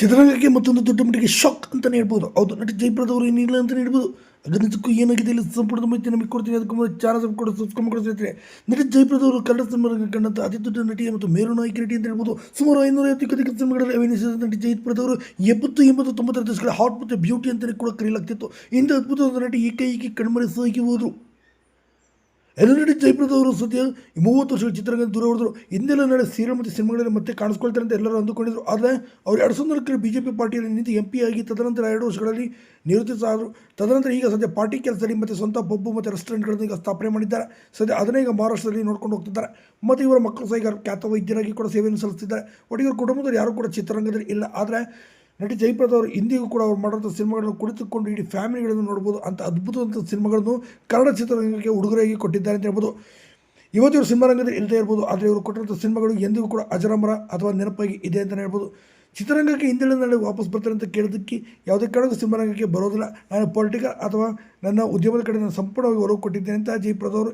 ಚಿತ್ರರಂಗಕ್ಕೆ ಮತ್ತೊಂದು ದೊಡ್ಡ ಮಟ್ಟಿಗೆ ಶಾಕ್ ಅಂತಲೇ ಹೇಳ್ಬೋದು. ಹೌದು, ನಟಿ ಜಯಪ್ರದ ಅವರು ಏನಿಲ್ಲ ಅಂತಲೇ ಹೇಳ್ಬೋದು. ಅದು ನಿಜಕ್ಕೂ ಏನಾಗಿದೆ ಇಲ್ಲಿ? ಸಂಪೂರ್ಣ ಮಾಹಿತಿ ನಮಗೆ ಕೊಡ್ತೀನಿ ಅದಕ್ಕೂ ಮೊದಲು ಚಾನಲ್ ಸಬ್ಸ್ಕ್ರೈಬ್ ಸಬ್ಸ್ಕ್ರೈಬ್ ಸ್ನೇಹಿತರೆ. ನಟಿ ಜಯಪ್ರದ ಅವರು ಕನ್ನಡ ಸಿನಿಮಾ ಕಂಡಂಥ ಅತಿ ದೊಡ್ಡ ನಟಿ ಮತ್ತು ಮೇರು ನಾಯಕಿ ನಟಿ ಅಂತ ಹೇಳ್ಬೋದು. ಸುಮಾರು ಐನೂರ ಐವತ್ತು ಸಿನಿಮಾಗಳಲ್ಲಿ ಅಭಿನಯಿಸಿದ ನಟಿ ಜಯಪ್ರದ ಅವರು ಎಪ್ಪತ್ತು, ಎಂಬತ್ತು, ತೊಂಬತ್ತರ ದಿವಸಗಳ ಹಾಟ್ ಮತ್ತು ಬ್ಯೂಟಿ ಅಂತಲೇ ಕೂಡ ಕರೆಯಲಾಗ್ತಿತ್ತು ಇಂಥ ಅದ್ಭುತವಾದ ನಟಿ ಏಕೈಕಿ ಕಣ್ಮರೆ ಸಾಗಿ ಹೋದರು. ಎಲ್ಲ ಜೈಪುರದವರು ಸದ್ಯ ಮೂವತ್ತು ವರ್ಷಗಳ ಚಿತ್ರರಂಗ ದೂರ ಹೊಡೆದರು. ಹಿಂದೆಲ್ಲ ನಡೆ ಸೀರಿಯಲ್ ಮತ್ತು ಸಿನಿಮಾಗಳಲ್ಲಿ ಮತ್ತೆ ಕಾಣಿಸ್ಕೊಳ್ತಾರೆ ಅಂತ ಎಲ್ಲರೂ ಅಂದುಕೊಂಡಿದ್ರು. ಆದರೆ ಅವರು ಎರಡು ಸಾವಿರದ ನಾಲ್ಕರಲ್ಲಿ ಬಿ ಜೆ ಪಿ ಪಾರ್ಟಿಯಲ್ಲಿ ನಿಂತು ಎಂ ಪಿ ಆಗಿ ತದನಂತರ ಎರಡು ವರ್ಷಗಳಲ್ಲಿ ನಿವೃತ್ತಿ ಆದರು. ತದನಂತರ ಈಗ ಸದ್ಯ ಪಾರ್ಟಿ ಕೆಲಸದಲ್ಲಿ ಮತ್ತು ಸ್ವಂತ ಪಬ್ಬು ಮತ್ತು ರೆಸ್ಟೋರೆಂಟ್ಗಳನ್ನು ಈಗ ಸ್ಥಾಪನೆ ಮಾಡಿದ್ದಾರೆ. ಸದ್ಯ ಅದನ್ನೇ ಈಗ ಮಹಾರಾಷ್ಟ್ರದಲ್ಲಿ ನೋಡ್ಕೊಂಡು ಹೋಗ್ತಿದ್ದಾರೆ. ಮತ್ತು ಇವರ ಮಕ್ಕಳು ಸಹ ಈಗ ಖ್ಯಾತ ವೈದ್ಯರಾಗಿ ಕೂಡ ಸೇವೆಯನ್ನು ಸಲ್ಲಿಸ್ತಿದ್ದಾರೆ. ಒಟ್ಟಿಗೆ ಕುಟುಂಬದಲ್ಲಿ ಯಾರು ಕೂಡ ಚಿತ್ರರಂಗದಲ್ಲಿ ಇಲ್ಲ. ಆದರೆ ನಟಿ ಜಯಪ್ರದ ಅವರು ಇಂದಿಗೂ ಕೂಡ ಅವ್ರು ಮಾಡುವಂಥ ಸಿನಿಮಾಗಳನ್ನು ಕುಳಿತುಕೊಂಡು ಇಡೀ ಫ್ಯಾಮಿಲಿಗಳನ್ನು ನೋಡ್ಬೋದು. ಅಂತ ಅದ್ಭುತವಂತ ಸಿನಿಮಾಗಳನ್ನು ಕನ್ನಡ ಚಿತ್ರರಂಗಕ್ಕೆ ಉಡುಗೊರೆಯಾಗಿ ಕೊಟ್ಟಿದ್ದಾರೆ ಅಂತ ಹೇಳ್ಬೋದು. ಇವತ್ತು ಇವರು ಸಿನಿಮಾ ರಂಗದಲ್ಲಿ ಇಲ್ಲದೇ ಇರ್ಬೋದು. ಆದರೆ ಇವರು ಕೊಟ್ಟಿರುವಂಥ ಸಿನಿಮಾಗಳು ಎಂದಿಗೂ ಕೂಡ ಅಜರಾಮರ ಅಥವಾ ನೆನಪಾಗಿ ಇದೆ ಅಂತಲೇ ಹೇಳ್ಬೋದು. ಚಿತ್ರರಂಗಕ್ಕೆ ಹಿಂದಿನ ನಾಳೆ ವಾಪಸ್ ಬರ್ತಾರೆ ಅಂತ ಕೇಳೋದಕ್ಕೆ ಯಾವುದೇ ಕಾರಣಕ್ಕೂ ಸಿನಿಮಾರಂಗಕ್ಕೆ ಬರೋದಿಲ್ಲ. ನಾನು ಪೊಲಿಟಿಕಲ್ ಅಥವಾ ನನ್ನ ಉದ್ಯಮದ ಕಡೆ ನಾನು ಸಂಪೂರ್ಣವಾಗಿ ಹೊರಗೆ ಕೊಟ್ಟಿದ್ದೇನೆ ಅಂತ ಜಯಪ್ರದ ಅವರು